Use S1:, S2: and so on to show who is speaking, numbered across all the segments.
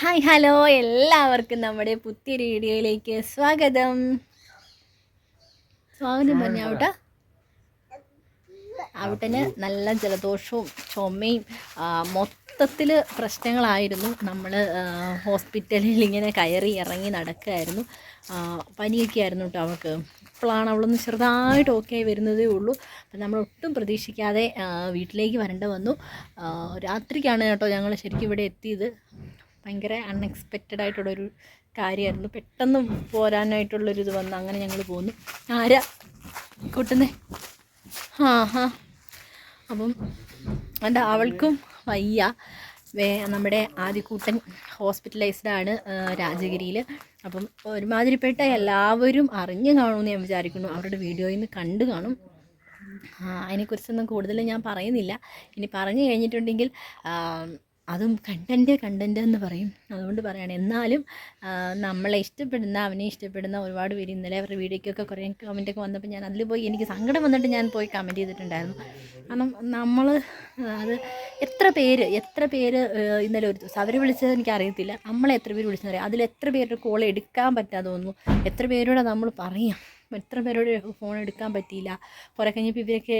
S1: Hi hello. എല്ലാവർക്കും നമ്മുടെ പുതിയൊരു വീഡിയോയിലേക്ക് സ്വാഗതം. സ്വാഗതം പറഞ്ഞ അവിടെ? ഔട്ടന് നല്ല ജലദോഷവും ചുമയും മൊത്തത്തിൽ പ്രശ്നങ്ങളായിരുന്നു. നമ്മൾ ഹോസ്പിറ്റലിൽ ഇങ്ങനെ കയറി ഇറങ്ങി നടക്കുകയായിരുന്നു പനിയൊക്കെ ആയിരുന്നു കേട്ടോ അവൾക്ക് ഇപ്പോഴാണ് അവളൊന്ന് ചെറുതായിട്ട് ഓക്കെ ആയി വരുന്നതേ ഉള്ളൂ. അപ്പം നമ്മൾ ഒട്ടും പ്രതീക്ഷിക്കാതെ വീട്ടിലേക്ക് വരേണ്ട വന്നു. രാത്രിക്കാണ് കേട്ടോ ഞങ്ങൾ ശരിക്കും ഇവിടെ എത്തിയത്. ഭയങ്കര അൺഎക്സ്പെക്റ്റഡ് ആയിട്ടുള്ളൊരു കാര്യമായിരുന്നു പെട്ടെന്ന് പോരാനായിട്ടുള്ളൊരു ഇത് വന്ന് അങ്ങനെ ഞങ്ങൾ പോന്നു. ആരാ? കൂട്ടുന്നേ. ആ ഹാ അപ്പം എന്റെ അവൾക്കും വയ്യ. വേ നമ്മുടെ ആദ്യക്കൂട്ടൻ ഹോസ്പിറ്റലൈസ്ഡ് ആണ് രാജഗിരിയിൽ അപ്പം ഒരുമാതിരിപ്പെട്ട എല്ലാവരും അറിഞ്ഞു കാണുമെന്ന് ഞാൻ വിചാരിക്കുന്നു. അവരുടെ വീഡിയോയിൽ നിന്ന് കണ്ടു കാണും. അതിനെക്കുറിച്ചൊന്നും കൂടുതൽ ഞാൻ പറയുന്നില്ല. ഇനി പറഞ്ഞു കഴിഞ്ഞിട്ടുണ്ടെങ്കിൽ അതും കണ്ടന്റ് കണ്ടന്റ് എന്ന് പറയും. അതുകൊണ്ട് പറയണം എന്നാലും നമ്മളെ ഇഷ്ടപ്പെടുന്ന അവനെ ഇഷ്ടപ്പെടുന്ന ഒരുപാട് പേര് ഇന്നലെ അവരുടെ വീഡിയോയ്ക്കൊക്കെ കുറേ കമന്റൊക്കെ വന്നപ്പോൾ ഞാൻ അതിൽ പോയി എനിക്ക് സങ്കടം വന്നിട്ട് ഞാൻ പോയി കമന്റ് ചെയ്തിട്ടുണ്ടായിരുന്നു. കാരണം നമ്മൾ അത് എത്ര പേര് എത്ര പേര് ഇന്നലെ ഒരു ദിവസം അവർ വിളിച്ചത് എനിക്ക് അറിയത്തില്ല. നമ്മളെ എത്ര പേര് വിളിച്ചെന്നറിയാം അതിൽ എത്ര പേരുടെ കോൾ എടുക്കാൻ പറ്റാതെ തോന്നുന്നു എത്ര പേരോട് നമ്മൾ പറയാം? എത്ര പേരോട് ഫോൺ എടുക്കാൻ പറ്റിയില്ല. കുറേ കഴിഞ്ഞപ്പോൾ ഇവരൊക്കെ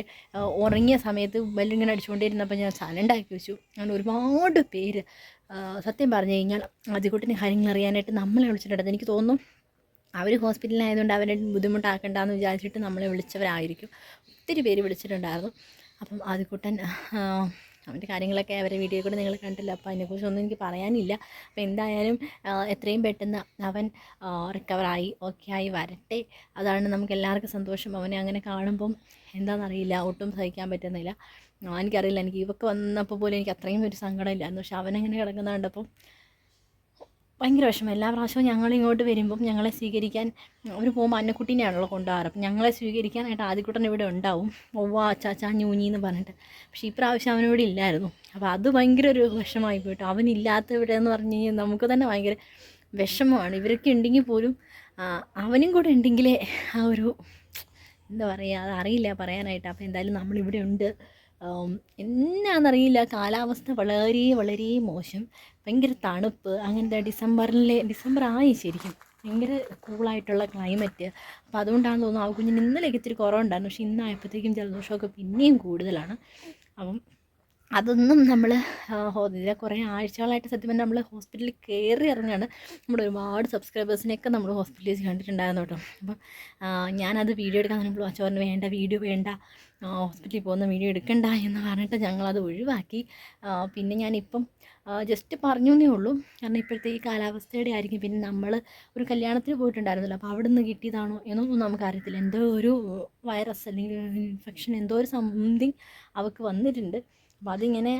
S1: ഉറങ്ങിയ സമയത്ത് ബെല്ലിങ്ങനെ അടിച്ചുകൊണ്ടിരുന്നപ്പോൾ ഞാൻ സൈലന്റ് ആക്കി വെച്ചു. അങ്ങനെ ഒരുപാട് പേര് സത്യം പറഞ്ഞു കഴിഞ്ഞാൽ ആദ്യക്കൂട്ടിന് കാര്യങ്ങൾ അറിയാനായിട്ട് നമ്മളെ വിളിച്ചിട്ടുണ്ട് എനിക്ക് തോന്നുന്നു അവർ ഹോസ്പിറ്റലിലായതുകൊണ്ട് അവരെ ബുദ്ധിമുട്ടാക്കണ്ടെന്ന് വിചാരിച്ചിട്ട് നമ്മളെ വിളിച്ചവരായിരിക്കും. ഒത്തിരി പേര് വിളിച്ചിട്ടുണ്ടായിരുന്നു. അപ്പം ആദ്യക്കൂട്ടൻ അവന്റെ കാര്യങ്ങളൊക്കെ അവരെ വീഡിയോ കൂടെ നിങ്ങൾ കണ്ടല്ലോ അപ്പോൾ അതിനെക്കുറിച്ചൊന്നും എനിക്ക് പറയാനില്ല. അപ്പോൾ എന്തായാലും എത്രയും പെട്ടെന്ന് അവൻ റിക്കവറായി ഓക്കെ ആയി വരട്ടെ. അതാണ് നമുക്ക് എല്ലാവർക്കും സന്തോഷം. അവനെ അങ്ങനെ കാണുമ്പം എന്താണെന്നറിയില്ല ഒട്ടും സഹിക്കാൻ പറ്റുന്നില്ല. എനിക്കറിയില്ല. എനിക്ക് ഇവക്ക് വന്നപ്പോൾ പോലും എനിക്ക് അത്രയും ഒരു സങ്കടമില്ലായിരുന്നു പക്ഷെ അവനങ്ങനെ കിടക്കുന്ന കണ്ടപ്പോൾ ഭയങ്കര വിഷമം. എല്ലാ പ്രാവശ്യവും ഞങ്ങൾ ഇങ്ങോട്ട് വരുമ്പം ഞങ്ങളെ സ്വീകരിക്കാൻ അവർ പോകുമ്പോൾ അന്നക്കുട്ടീനെയാണല്ലോ കൊണ്ടുപോകാറ്. അപ്പം ഞങ്ങളെ സ്വീകരിക്കാനായിട്ട് ആദ്യക്കുട്ടൻ ഇവിടെ ഉണ്ടാവും. ഒവ്വാ ചാച്ചാ ഞൂഞ്ഞി എന്ന് പറഞ്ഞിട്ട്. പക്ഷേ ഈ പ്രാവശ്യം അവനിവിടെ ഇല്ലായിരുന്നു. അപ്പോൾ അത് ഭയങ്കര ഒരു വിഷമമായി പോയിട്ട്. അവനില്ലാത്ത ഇവിടെ എന്ന് പറഞ്ഞു കഴിഞ്ഞാൽ നമുക്ക് തന്നെ ഭയങ്കര വിഷമമാണ്. ഇവരൊക്കെ ഉണ്ടെങ്കിൽ പോലും അവനും കൂടെ ഉണ്ടെങ്കിലേ ആ ഒരു എന്താ പറയുക അത് അറിയില്ല പറയാനായിട്ട്. അപ്പോൾ എന്തായാലും നമ്മളിവിടെ ഉണ്ട്. അറിയില്ല കാലാവസ്ഥ വളരെ വളരെ മോശം. ഭയങ്കര തണുപ്പ്. അങ്ങനത്തെ ഡിസംബറിലെ ഡിസംബർ ആയി ശരിക്കും. ഭയങ്കര കൂളായിട്ടുള്ള ക്ലൈമറ്റ് അപ്പോൾ അതുകൊണ്ടാണെന്ന് തോന്നുന്നു ആ കുഞ്ഞിന് ഇന്നലെയൊക്കെ ഇത്തിരി കുറവുണ്ടായിരുന്നു. പക്ഷേ ഇന്നായപ്പോഴത്തേക്കും ജലദോഷമൊക്കെ പിന്നെയും കൂടുതലാണ്. അപ്പം അതൊന്നും നമ്മൾ ഇതിലെ കുറേ ആഴ്ചകളായിട്ട് സത്യം പറഞ്ഞാൽ നമ്മൾ ഹോസ്പിറ്റലിൽ കയറി ഇറങ്ങുകയാണ്. നമ്മൾ ഒരുപാട് സബ്സ്ക്രൈബേഴ്സിനെയൊക്കെ നമ്മൾ ഹോസ്പിറ്റലിൽ കണ്ടിട്ടുണ്ടായിരുന്നു കേട്ടോ. അപ്പം ഞാനത് വീഡിയോ എടുക്കാൻ നമ്മൾ അച്ചോറിന് വേണ്ട വീഡിയോ വേണ്ട. ഹോസ്പിറ്റലിൽ പോകുന്ന വീഡിയോ എടുക്കണ്ട എന്ന് പറഞ്ഞിട്ട് ഞങ്ങളത് ഒഴിവാക്കി. പിന്നെ ഞാനിപ്പം ജസ്റ്റ് പറഞ്ഞു എന്നേ ഉള്ളൂ. കാരണം ഇപ്പോഴത്തെ ഈ കാലാവസ്ഥയുടെ ആയിരിക്കും. പിന്നെ നമ്മൾ ഒരു കല്യാണത്തിന് പോയിട്ടുണ്ടായിരുന്നല്ലോ. അപ്പോൾ അവിടെ നിന്ന് കിട്ടിയതാണോ എന്നൊന്നും നമുക്കറിയത്തില്ല. എന്തോ ഒരു വൈറസ് അല്ലെങ്കിൽ ഇൻഫെക്ഷൻ എന്തോ ഒരു സംതിങ് അവൾക്ക് വന്നിട്ടുണ്ട്. അപ്പോൾ അതിങ്ങനെ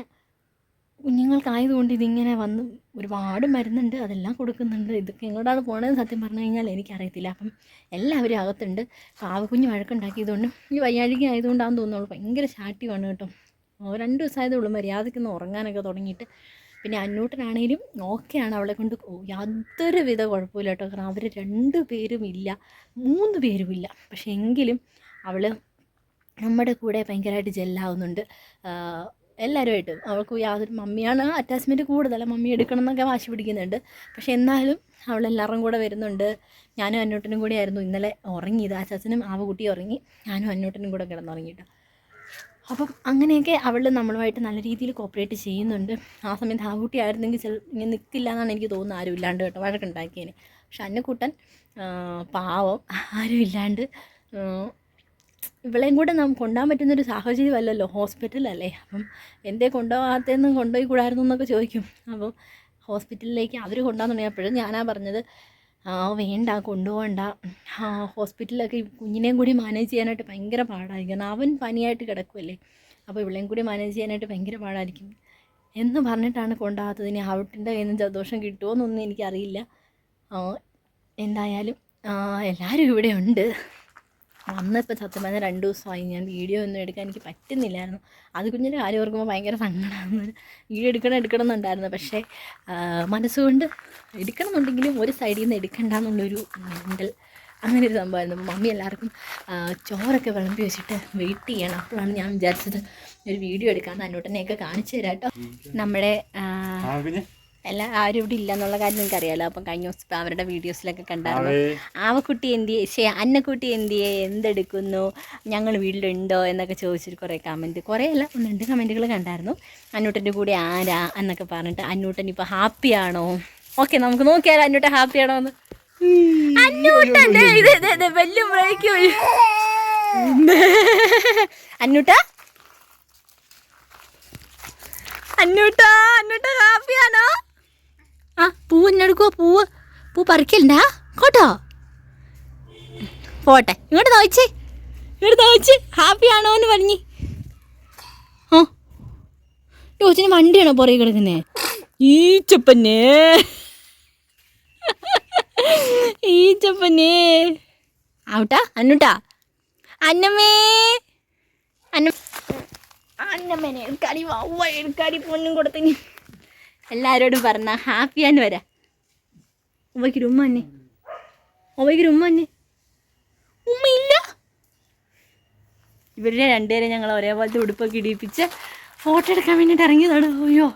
S1: കുഞ്ഞുങ്ങൾക്കായതുകൊണ്ട് ഇതിങ്ങനെ വന്ന് ഒരുപാട് മരുന്നുണ്ട് അതെല്ലാം കൊടുക്കുന്നുണ്ട്. ഇതൊക്കെ എങ്ങോട്ടാണ് പോണതെന്ന് സത്യം പറഞ്ഞു കഴിഞ്ഞാൽ എനിക്കറിയത്തില്ല. അപ്പം എല്ലാവരും അകത്തുണ്ട്. കാവ് കുഞ്ഞ് വഴക്കുണ്ടാക്കിയതുകൊണ്ട് ഈ വയ്യാഴിക ആയതുകൊണ്ടാണെന്ന് തോന്നുന്നുള്ളൂ ഭയങ്കര ശാഠ്യമാണ് കേട്ടോ. രണ്ട് ദിവസമായതേ ഉള്ളൂ മര്യാദയ്ക്കൊന്ന് ഉറങ്ങാനൊക്കെ തുടങ്ങിയിട്ട്. പിന്നെ അന്നൂട്ടനാണേലും ഓക്കെയാണ് അവളെ കൊണ്ട്. യാതൊരു വിധ കുഴപ്പമില്ല കേട്ടോ. കാരണം അവർ രണ്ട് പേരും ഇല്ല. മൂന്ന് പേരും ഇല്ല. പക്ഷേ എങ്കിലും അവൾ നമ്മുടെ കൂടെ ഭയങ്കരമായിട്ട് ജെല്ലാവുന്നുണ്ട്. എല്ലാവരുമായിട്ടും അവൾക്ക് യാതൊരു മമ്മിയാണ് അറ്റാച്ച്മെന്റ് കൂടുതൽ. മമ്മി എടുക്കണം എന്നൊക്കെ വാശി പിടിക്കുന്നുണ്ട്. പക്ഷെ എന്നാലും അവൾ എല്ലാവരും കൂടെ വരുന്നുണ്ട്. ഞാനും അന്നൂട്ടനും കൂടി ആയിരുന്നു ഇന്നലെ ഉറങ്ങിയത് അച്ചാച്ചനും ആവ കുട്ടി ഉറങ്ങി. ഞാനും അന്നൂട്ടനും കൂടെ കിടന്നുറങ്ങിയിട്ട് അപ്പം അങ്ങനെയൊക്കെ അവൾ നമ്മളുമായിട്ട് നല്ല രീതിയിൽ കോപ്പറേറ്റ് ചെയ്യുന്നുണ്ട്. ആ സമയത്ത് ആവുട്ടി ആയിരുന്നെങ്കിൽ ചില ഇങ്ങനെ നിൽക്കില്ല എന്നാണ് എനിക്ക് തോന്നുന്നത്. ആരും ഇല്ലാണ്ട് കേട്ടോ. വഴക്കുണ്ടാക്കിയതിന്. പക്ഷെ അന്നക്കുട്ടൻ പാവം ആരും ഇല്ലാണ്ട് ഇവളെയും കൂടെ നമുക്ക് കൊണ്ടുപോകാൻ പറ്റുന്നൊരു സാഹചര്യമല്ലല്ലോ ഹോസ്പിറ്റലല്ലേ? അപ്പം എന്തേ കൊണ്ടുപോകാത്തതെന്ന് കൊണ്ടുപോയി കൂടായിരുന്നു എന്നൊക്കെ ചോദിക്കും. അപ്പം ഹോസ്പിറ്റലിലേക്ക് അവർ കൊണ്ടുപോകാൻ തുടങ്ങിയപ്പോഴും ഞാനാ പറഞ്ഞത് ആ വേണ്ട കൊണ്ടുപോകണ്ട. ഹോസ്പിറ്റലിലൊക്കെ കുഞ്ഞിനെയും കൂടി മാനേജ് ചെയ്യാനായിട്ട് ഭയങ്കര പാടായിരിക്കും. അവൻ പനിയായിട്ട് കിടക്കുമല്ലേ അപ്പോൾ ഇവളെയും കൂടി മാനേജ് ചെയ്യാനായിട്ട് ഭയങ്കര പാടായിരിക്കും. എന്ന് പറഞ്ഞിട്ടാണ് കൊണ്ടാകാത്തത് ഇനി ഔട്ടിന്റെ കയ്യിൽ നിന്ന് ജലദോഷം കിട്ടുമോ എന്നൊന്നും എനിക്കറിയില്ല എന്തായാലും എല്ലാവരും ഇവിടെ ഉണ്ട്. വന്നപ്പോൾ സത്യം പറഞ്ഞാൽ രണ്ട് ദിവസമായി. ഞാൻ വീഡിയോ ഒന്നും എടുക്കാൻ എനിക്ക് പറ്റുന്നില്ലായിരുന്നു. അത് കുഞ്ഞിന്റെ കാര്യം ഓർക്കുമ്പോൾ ഭയങ്കര സങ്കടമാണ് വീഡിയോ എടുക്കണം എടുക്കണം എന്നുണ്ടായിരുന്നു പക്ഷേ മനസ്സുകൊണ്ട് എടുക്കണം എന്നുണ്ടെങ്കിലും ഒരു സൈഡിൽ നിന്ന് എടുക്കണ്ട എന്നുള്ളൊരു മെന്റൽ അങ്ങനെ ഒരു സംഭവമായിരുന്നു. മമ്മി എല്ലാവർക്കും ചോറൊക്കെ വിളമ്പി വെച്ചിട്ട് വെയിറ്റ് ചെയ്യണം. അപ്പോഴാണ് ഞാൻ വിചാരിച്ചത് ഒരു വീഡിയോ എടുക്കാൻ അന്നോട്ടനെയൊക്കെ കാണിച്ചു തരാം കേട്ടോ നമ്മുടെ ആ ആരും ഇവിടെ ഇല്ല എന്നുള്ള കാര്യം നിങ്ങൾക്ക് അറിയാലോ അപ്പം കഴിഞ്ഞ ദിവസം അവരുടെ വീഡിയോസിലൊക്കെ കണ്ടായിരുന്നു. ആവക്കുട്ടി എന്തിയെ? ശേ അന്നക്കുട്ടി എന്തിയെ? എന്തെടുക്കുന്നു? ഞങ്ങൾ വീട്ടിലുണ്ടോ? എന്നൊക്കെ ചോദിച്ചിട്ട് കുറേ കമന്റ് കുറേ അല്ല ഒന്ന് രണ്ട് കമന്റുകൾ കണ്ടായിരുന്നു. അന്നൂട്ടന്റെ കൂടെ ആരാ? എന്നൊക്കെ പറഞ്ഞിട്ട് അന്നൂട്ടൻ ഇപ്പോൾ ആണോ? ഓക്കെ നമുക്ക് നോക്കിയാലോ അന്നൂട്ടൻ ഹാപ്പിയാണോ എന്ന്. അന്നൂട്ടൻ വലിയ അന്നൂട്ട? അന്നൂട്ട അന്നൂട്ട ഹാപ്പിയാണോ ആ പൂവ് എന്നെടുക്കുവോ പൂവ്? പൂ പറിക്കണ്ടാ കേട്ടോ പോട്ടെ ഇങ്ങോട്ട് നോയിച്ചേ. ഇങ്ങോട്ട് തോച്ച് ഹാപ്പി ആണോ എന്ന് പറഞ്ഞ് ഓ ടോച്ചിന് വണ്ടിയാണോ പുറകെ കിടക്കുന്നേ? ഈച്ചപ്പന്നെ ഈച്ചപ്പന്നെ ആവട്ടാ അന്നുട്ടാ. അന്നമ്മേ. അന്ന അന്നമ്മേനെ എടുക്കാടി വവ്വ എടുക്കാടി പൊന്നും കൊടുത്തിന്. എല്ലാവരോടും പറഞ്ഞ ഹാപ്പിയാന്ന് വരാ. ഉമ്മയ്ക്കൊരു ഉമ്മ തന്നെ ഉമ്മയ്ക്കൊരു ഉമ്മ തന്നെ ഉമ്മയില്ല ഇവരുടെ രണ്ടുപേരെ ഞങ്ങൾ ഒരേപോലത്തെ ഉടുപ്പൊക്കെ ഇടിപ്പിച്ച് ഫോട്ടോ എടുക്കാൻ വേണ്ടിയിട്ട് ഇറങ്ങിയതാണ്. അയ്യോ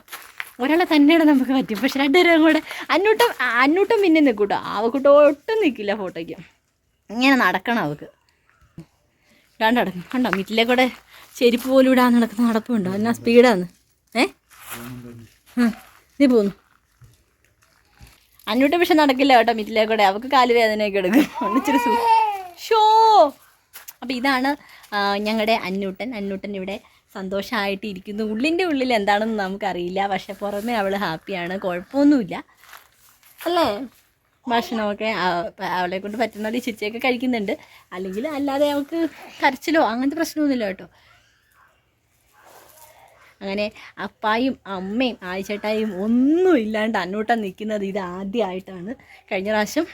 S1: ഒരാളെ തന്നെയാണ് നമുക്ക് പറ്റും. പക്ഷെ രണ്ടുപേരും കൂടെ അന്നൂട്ടം അന്നൂട്ടം പിന്നെ നിൽക്കൂട്ടോ. അവക്കൂട്ടം ഒട്ടും നിൽക്കില്ല ഫോട്ടോയ്ക്ക് ഇങ്ങനെ നടക്കണം അവക്ക്. ഇടാണ്ട് നടക്കും കണ്ടോ? മിറ്റിലെ കൂടെ ചെരുപ്പ് പോലും ഇടാൻ നടക്കുന്ന നടപ്പുണ്ടോ? എന്നാ സ്പീഡാന്ന് ഏ? ആ നീ പോന്നു. അന്നൂട്ട് പക്ഷെ നടക്കില്ല കേട്ടോ മിറ്റിലെ കൂടെ. അവൾക്ക് കാൽ വേദനയൊക്കെ എടുക്കും സു ഷോ. അപ്പോൾ ഇതാണ് ഞങ്ങളുടെ അന്നൂട്ടൻ. അന്നൂട്ടൻ ഇവിടെ സന്തോഷമായിട്ട് ഇരിക്കുന്നു. ഉള്ളിന്റെ ഉള്ളിൽ എന്താണെന്ന് നമുക്കറിയില്ല. പക്ഷെ പുറമേ അവൾ ഹാപ്പിയാണ്. കുഴപ്പമൊന്നുമില്ല. അല്ലേ? ഭക്ഷണമൊക്കെ അവളെ കൊണ്ട് പറ്റുന്ന പോലെ ചിച്ചയൊക്കെ കഴിക്കുന്നുണ്ട്. അല്ലെങ്കിൽ അല്ലാതെ അവൾക്ക് കരച്ചിലോ അങ്ങനത്തെ പ്രശ്നമൊന്നുമില്ല കേട്ടോ. അങ്ങനെ അപ്പായും അമ്മയും ആയിച്ചേട്ടായും ഒന്നും ഇല്ലാണ്ട് അന്നൂട്ടം നിൽക്കുന്നത് ഇത് ആദ്യമായിട്ടാണ്. കഴിഞ്ഞ പ്രാവശ്യം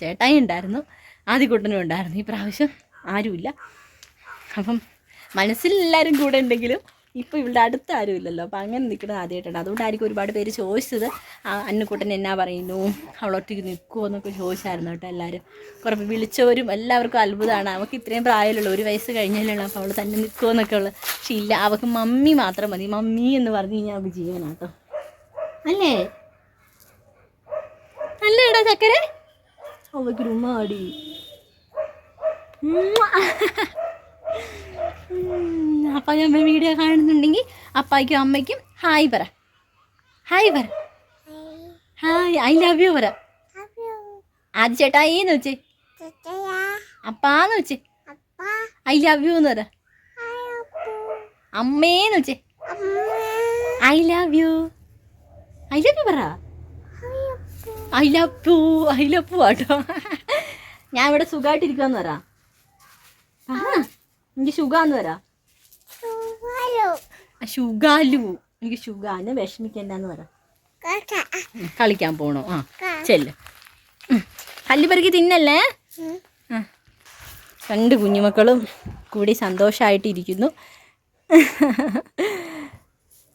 S1: ചേട്ടായി ഉണ്ടായിരുന്നു. ആദ്യക്കൂട്ടനും ഉണ്ടായിരുന്നു. ഈ പ്രാവശ്യം ആരുമില്ല. അപ്പം മനസ്സിലെല്ലാവരും കൂടെ ഉണ്ടെങ്കിലും ഇപ്പോൾ ഇവിടെ അടുത്ത് ആരും ഇല്ലല്ലോ. അപ്പോൾ അങ്ങനെ നിൽക്കുന്നത് ആദ്യമായിട്ടാണ് അതുകൊണ്ടായിരിക്കും ഒരുപാട് പേര് ചോദിച്ചത് അന്നക്കൂട്ടൻ എന്നാ പറയുന്നു? അവളൊറ്റയ്ക്ക് നിൽക്കുമോ എന്നൊക്കെ ചോദിച്ചായിരുന്നു കേട്ടോ എല്ലാവരും കുറേ പേര് വിളിച്ചവരും എല്ലാവർക്കും അത്ഭുതമാണ്. അവൾക്ക് ഇത്രയും പ്രായമുള്ളൂ. ഒരു വയസ്സ് കഴിഞ്ഞാലുള്ള അപ്പോൾ അവൾ തന്നെ നിൽക്കുമോ എന്നൊക്കെ ഉള്ളത് പക്ഷെ ഇല്ല അവൾക്ക് മമ്മി മാത്രം മതി. മമ്മി എന്ന് പറഞ്ഞു കഴിഞ്ഞാൽ അവൾക്ക് ജീവനാട്ടോ അല്ലേ അല്ലേ? അല്ലേടാ ചക്കരെ? അവൾക്ക് രുമാടി അപ്പായും നമ്മൾ വീഡിയോ കാണുന്നുണ്ടെങ്കിൽ അപ്പായ്ക്കും അമ്മയ്ക്കും ഹായ് പറ. ഹായ് പറ. ഹായ് ഐ ലവ് യു പറ. ആദ്യ ചേട്ടായിന്ന് വെച്ചേ. അപ്പാന്ന് വെച്ചേ. ഐ ലവ് യു എന്ന് പറ. അമ്മേന്ന് വെച്ചേ. I love you I love you പറ. I love you I love you ആട്ടോ. ഞാൻ ഇവിടെ സുഖമായിട്ടിരിക്കാന്ന് പറ. എനിക്ക് സുഖാന്ന് പറ. ശുഗാലു എനിക്ക് ശുഗാന് വിഷമിക്കണ്ടെന്ന് പറ. കളിക്കാൻ പോണോ? ആ ചെല്ല്. ഉം, കല്ല് പെറുക്കി തിന്നല്ലേ ആ. രണ്ട് കുഞ്ഞുമക്കളും കൂടി സന്തോഷമായിട്ടിരിക്കുന്നു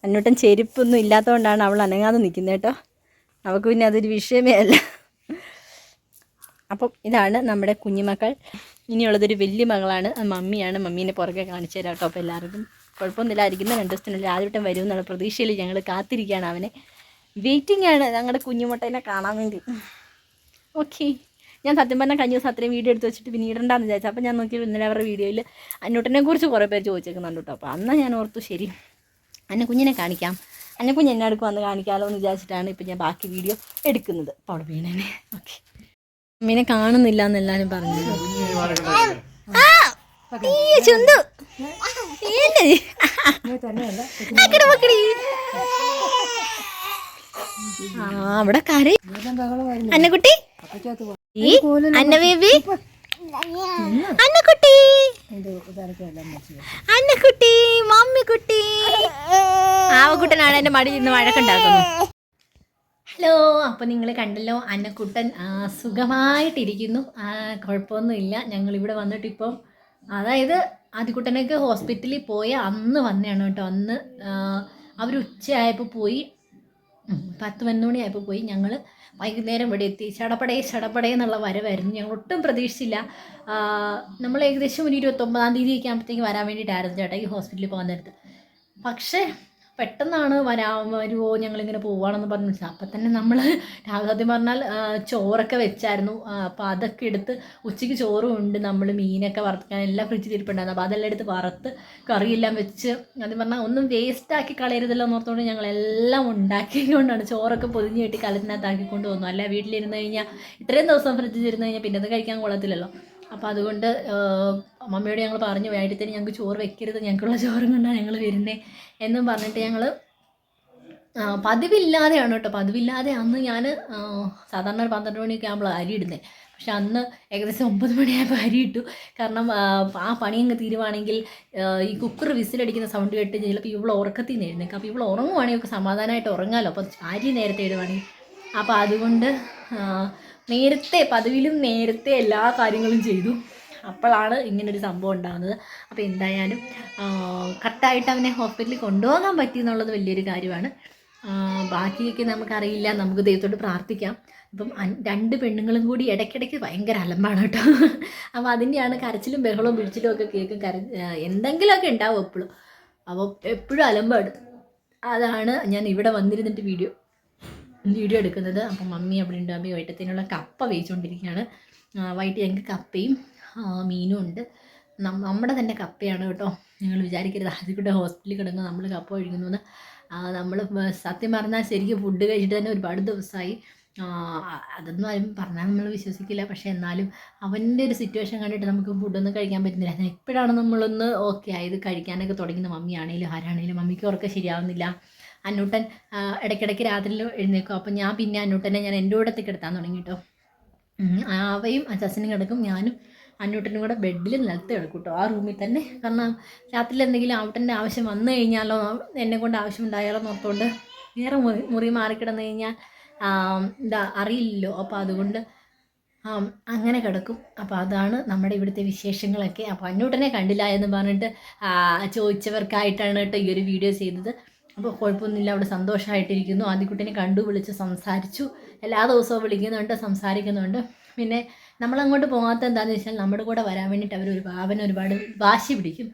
S1: അന്നൂട്ടൻ ചെരുപ്പൊന്നും ഇല്ലാത്തതുകൊണ്ടാണ് അവൾ അനങ്ങാതെ നിൽക്കുന്നത് കേട്ടോ. അവൾക്ക് പിന്നെ അതൊരു വിഷയമേ അല്ല. അപ്പം ഇതാണ് നമ്മുടെ കുഞ്ഞുമക്കൾ. ഇനിയുള്ളതൊരു വലിയ മകളാണ്. അത് മമ്മിയാണ്. മമ്മീനെ പുറകെ കാണിച്ചു തരാം കേട്ടോ. അപ്പോൾ എല്ലാവർക്കും കുഴപ്പമൊന്നുമില്ലായിരിക്കുന്ന രണ്ട് ദിവസത്തിനുള്ളിൽ ആദ്യവട്ടം വരും എന്നുള്ള പ്രതീക്ഷയിൽ ഞങ്ങൾ കാത്തിരിക്കുകയാണ് അവനെ. വെയിറ്റിംഗ് ആണ് ഞങ്ങളുടെ കുഞ്ഞുമുട്ടേനെ കാണാൻ വേണ്ടി. ഓക്കെ ഞാൻ സത്യം പറഞ്ഞാൽ കഴിഞ്ഞ ദിവസം അത്രയും വീഡിയോ എടുത്ത് വെച്ചിട്ട് പിന്നെ ഇടണ്ടെന്ന് വിചാരിച്ചു. അപ്പോൾ ഞാൻ നോക്കി ഇന്നലെ അവരുടെ വീഡിയോയിൽ അന്നൂട്ടനെ കുറിച്ച് കുറേ പേര് ചോദിച്ചേക്കുന്നുണ്ട് കേട്ടോ. അപ്പോൾ അന്ന് ഞാൻ ഓർത്തു ശരി അന്നെ കുഞ്ഞിനെ കാണിക്കാം. അന്നെ കുഞ്ഞ് എന്നെ അടുക്കും വന്ന് കാണിക്കാമല്ലോ എന്ന് വിചാരിച്ചിട്ടാണ് ഇപ്പം ഞാൻ ബാക്കി വീഡിയോ എടുക്കുന്നത്. അപ്പോൾ അവിടെ വീണേനെ. ഓക്കെ അമ്മീനെ കാണുന്നില്ല എന്ന് എല്ലാവരും പറഞ്ഞു ചുണ്ടു ആ അവിടെ കറി. അന്നക്കുട്ടി. അന്നബേബി അന്നക്കുട്ടി. അന്നക്കുട്ടി മമ്മിക്കുട്ടി. ആവക്കുട്ടനാണ് എന്റെ മടി ഇന്ന് വഴക്കുണ്ടാക്കുന്നത്. ഹലോ അപ്പോൾ നിങ്ങൾ കണ്ടല്ലോ അന്നക്കുട്ടൻ സുഖമായിട്ടിരിക്കുന്നു. കുഴപ്പമൊന്നുമില്ല. ഞങ്ങളിവിടെ വന്നിട്ടിപ്പം അതായത് ആദ്യക്കുട്ടനൊക്കെ ഹോസ്പിറ്റലിൽ പോയ അന്ന് വന്നതാണ് കേട്ടോ. അന്ന് അവർ ഉച്ചയായപ്പോൾ പോയി. പത്ത് മണിയായപ്പോൾ പോയി. ഞങ്ങൾ വൈകുന്നേരം ഇവിടെ എത്തി. ചടപടേ ചടപടേ എന്നുള്ള വരവായിരുന്നു ഞങ്ങൾ ഒട്ടും പ്രതീക്ഷിച്ചില്ല. നമ്മൾ ഏകദേശം ഒരു ഇരുപത്തൊമ്പതാം തീയതി ഒക്കെ ആകുമ്പോഴത്തേക്ക് വരാൻ വേണ്ടിയിട്ടായിരുന്നു ചേട്ടാ ഈ ഹോസ്പിറ്റലിൽ പോകാൻ നേരത്ത്. പക്ഷേ പെട്ടെന്നാണ് വരാ വരുമോ ഞങ്ങളിങ്ങനെ പോവാണെന്ന് പറഞ്ഞു അപ്പം തന്നെ നമ്മൾ സത്യം പറഞ്ഞാൽ ചോറൊക്കെ വെച്ചായിരുന്നു. അപ്പോൾ അതൊക്കെ എടുത്ത് ഉച്ചയ്ക്ക് ചോറും ഉണ്ട് നമ്മൾ മീനൊക്കെ വറുക്കാൻ എല്ലാം ഫ്രിഡ്ജിൽ ഇരിപ്പുണ്ടായിരുന്നു. അപ്പോൾ അതെല്ലാം എടുത്ത് വറുത്ത് കറിയെല്ലാം വെച്ച് അത് പറഞ്ഞാൽ ഒന്നും വേസ്റ്റാക്കി കളയരുതല്ലോ ഓർത്തുകൊണ്ട് ഞങ്ങളെല്ലാം ഉണ്ടാക്കിക്കൊണ്ടാണ് ചോറൊക്കെ പൊതിഞ്ഞ് കെട്ടി കലത്തിനകത്താക്കിക്കൊണ്ട് വന്നു. അല്ല വീട്ടിലിരുന്ന് കഴിഞ്ഞാൽ ഇത്രയും ദിവസം ഫ്രിഡ്ജിൽ ഇരുന്ന് കഴിഞ്ഞാൽ പിന്നെ അത് കഴിക്കാൻ കൊള്ളത്തില്ലല്ലോ. അപ്പോൾ അതുകൊണ്ട് മമ്മിയോട് ഞങ്ങൾ പറഞ്ഞു വേണ്ടിത്തന്നെ ഞങ്ങൾക്ക് ചോറ് വെക്കരുത് ഞങ്ങൾക്കുള്ള ചോറും കൊണ്ടാണ് ഞങ്ങൾ വരുന്നത് എന്നും പറഞ്ഞിട്ട് ഞങ്ങൾ പതിവില്ലാതെയാണ് കേട്ടോ. പതിവില്ലാതെ അന്ന് ഞാൻ സാധാരണ ഒരു പന്ത്രണ്ട് മണിയൊക്കെ ആകുമ്പോൾ അരി ഇടുന്നത് പക്ഷെ അന്ന് ഏകദേശം ഒമ്പത് മണിയായപ്പോൾ അരി ഇട്ടു. കാരണം ആ, പണിയങ്ങ് തീരുവാണെങ്കിൽ ഈ കുക്കർ വിസിലടിക്കുന്ന സൗണ്ട് കേട്ട് ചിലപ്പോൾ ഇവൾ ഉറക്കത്തിൽ നിന്ന് എഴുന്നേക്കും. അപ്പോൾ ഇവൾ ഉറങ്ങുവാണെങ്കിൽ ഒക്കെ സമാധാനമായിട്ട് ഉറങ്ങാമല്ലോ അപ്പോൾ അരി നേരത്തെ ഇടുവാണെങ്കിൽ. അപ്പോൾ അതുകൊണ്ട് നേരത്തെ പതിവിലും നേരത്തെ എല്ലാ കാര്യങ്ങളും ചെയ്തു. അപ്പോഴാണ് ഇങ്ങനൊരു സംഭവം ഉണ്ടാകുന്നത്. അപ്പോൾ എന്തായാലും കറക്റ്റായിട്ട് അവനെ ഹോസ്പിറ്റലിൽ കൊണ്ടുപോകാൻ പറ്റി എന്നുള്ളത് വലിയൊരു കാര്യമാണ്. ബാക്കിയൊക്കെ നമുക്കറിയില്ല. നമുക്ക് ദൈവത്തോട് പ്രാർത്ഥിക്കാം. അപ്പം രണ്ട് പെണ്ണുങ്ങളും കൂടി ഇടയ്ക്കിടയ്ക്ക് ഭയങ്കര അലമ്പാണ് കേട്ടോ. അപ്പോൾ അതിന്റെയാണ് കരച്ചിലും ബഹളവും പിടിച്ചിലും ഒക്കെ കേൾക്കും. കര എന്തെങ്കിലുമൊക്കെ ഉണ്ടാവും എപ്പോഴും. അപ്പോൾ എപ്പോഴും അലമ്പാണ്. അതാണ് ഞാൻ ഇവിടെ വന്നിരുന്നിട്ട് വീഡിയോ വീഡിയോ എടുക്കുന്നത്. അപ്പം മമ്മി അവിടെ ഉണ്ട് അമ്മി വൈറ്റത്തിനുള്ള കപ്പ വേവിച്ചുകൊണ്ടിരിക്കുകയാണ് വൈകിട്ട് ഞങ്ങൾക്ക് കപ്പയും മീനും ഉണ്ട്. നമ്മുടെ തന്നെ കപ്പയാണ് കേട്ടോ. നിങ്ങൾ വിചാരിക്കരുത്. ആദ്യം കൂടെ ഹോസ്പിറ്റലിൽ കിടന്ന് നമ്മൾ കപ്പ കഴിക്കുന്നു നമ്മൾ സത്യം പറഞ്ഞാൽ ശരിക്കും ഫുഡ് കഴിച്ചിട്ട് തന്നെ ഒരുപാട് ദിവസമായി അതൊന്നും ആരും പറഞ്ഞാൽ നമ്മൾ വിശ്വസിക്കില്ല. പക്ഷേ എന്നാലും അവന്റെ ഒരു സിറ്റുവേഷൻ കണ്ടിട്ട് നമുക്ക് ഫുഡൊന്നും കഴിക്കാൻ പറ്റുന്നില്ല. എപ്പോഴാണ് നമ്മളൊന്ന് ഓക്കെ ആയത് കഴിക്കാനൊക്കെ തുടങ്ങുന്ന മമ്മിയാണെങ്കിലും ആരാണെങ്കിലും മമ്മിക്ക് ഉറക്കം ശരിയാവുന്നില്ല. അന്നൂട്ടൻ ഇടയ്ക്കിടയ്ക്ക് രാത്രിയിൽ എഴുന്നേക്കും അപ്പം ഞാൻ പിന്നെ അന്നൂട്ടനെ ഞാൻ എന്റെ കൂടെ കിടത്താൻ തുടങ്ങി കേട്ടോ. അവയും അച്ഛനും കിടക്കും. ഞാനും അന്നൂട്ടനും കൂടെ ബെഡിൽ നിലത്ത് കിടക്കും കേട്ടോ ആ റൂമിൽ തന്നെ. കാരണം രാത്രിയിൽ എന്തെങ്കിലും ആവട്ടന്റെ ആവശ്യം വന്നു കഴിഞ്ഞാലോ എന്നെ കൊണ്ട് ആവശ്യം ഉണ്ടായാലോ വേറെ മുറി മുറി മാറിക്കിടന്നു കഴിഞ്ഞാൽ എന്താ അറിയില്ലല്ലോ. അപ്പോൾ അതുകൊണ്ട് അങ്ങനെ കിടക്കും. അപ്പോൾ അതാണ് നമ്മുടെ ഇവിടുത്തെ വിശേഷങ്ങളൊക്കെ. അപ്പോൾ അന്നൂട്ടനെ കണ്ടില്ല എന്ന് പറഞ്ഞിട്ട് ചോദിച്ചവർക്കായിട്ടാണ് കേട്ടോ ഈ ഒരു വീഡിയോ ചെയ്തത്. അപ്പോൾ കുഴപ്പമൊന്നുമില്ല അവിടെ സന്തോഷമായിട്ടിരിക്കുന്നു ആദ്യക്കുട്ടിനെ കണ്ടു വിളിച്ച് സംസാരിച്ചു. എല്ലാ ദിവസവും വിളിക്കുന്നുണ്ട് സംസാരിക്കുന്നുണ്ട്. പിന്നെ നമ്മളങ്ങോട്ട് പോകാത്ത എന്താണെന്ന് വെച്ചാൽ നമ്മുടെ കൂടെ വരാൻ വേണ്ടിയിട്ട് അവർ ഒരു അവൻ ഒരുപാട് വാശി പിടിക്കും.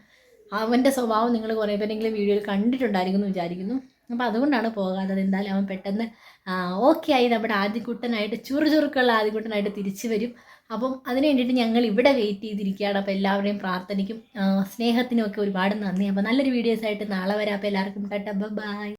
S1: അവന്റെ സ്വഭാവം നിങ്ങൾ കുറേ പേരെങ്കിലും വീഡിയോയിൽ കണ്ടിട്ടുണ്ടായിരിക്കും എന്ന് വിചാരിക്കുന്നു. അപ്പോൾ അതുകൊണ്ടാണ് പോകാത്തത്. എന്തായാലും അവൻ പെട്ടെന്ന് ഓക്കെ ആയി. നമ്മുടെ ആദ്യക്കുട്ടനായിട്ട് ചുറുചുറുക്കുള്ള ആദ്യക്കുട്ടനായിട്ട് തിരിച്ചു വരും. അപ്പം അതിന് വേണ്ടിയിട്ട് ഞങ്ങൾ ഇവിടെ വെയിറ്റ് ചെയ്തിരിക്കുകയാണ്. അപ്പോൾ എല്ലാവരെയും പ്രാർത്ഥനയ്ക്കും സ്നേഹത്തിനും ഒക്കെ ഒരുപാട് നന്ദി. അപ്പോൾ നല്ലൊരു വീഡിയോസ് ആയിട്ട് നാളെ വരാം. അപ്പോൾ എല്ലാവർക്കും ടട്ട ബൈ.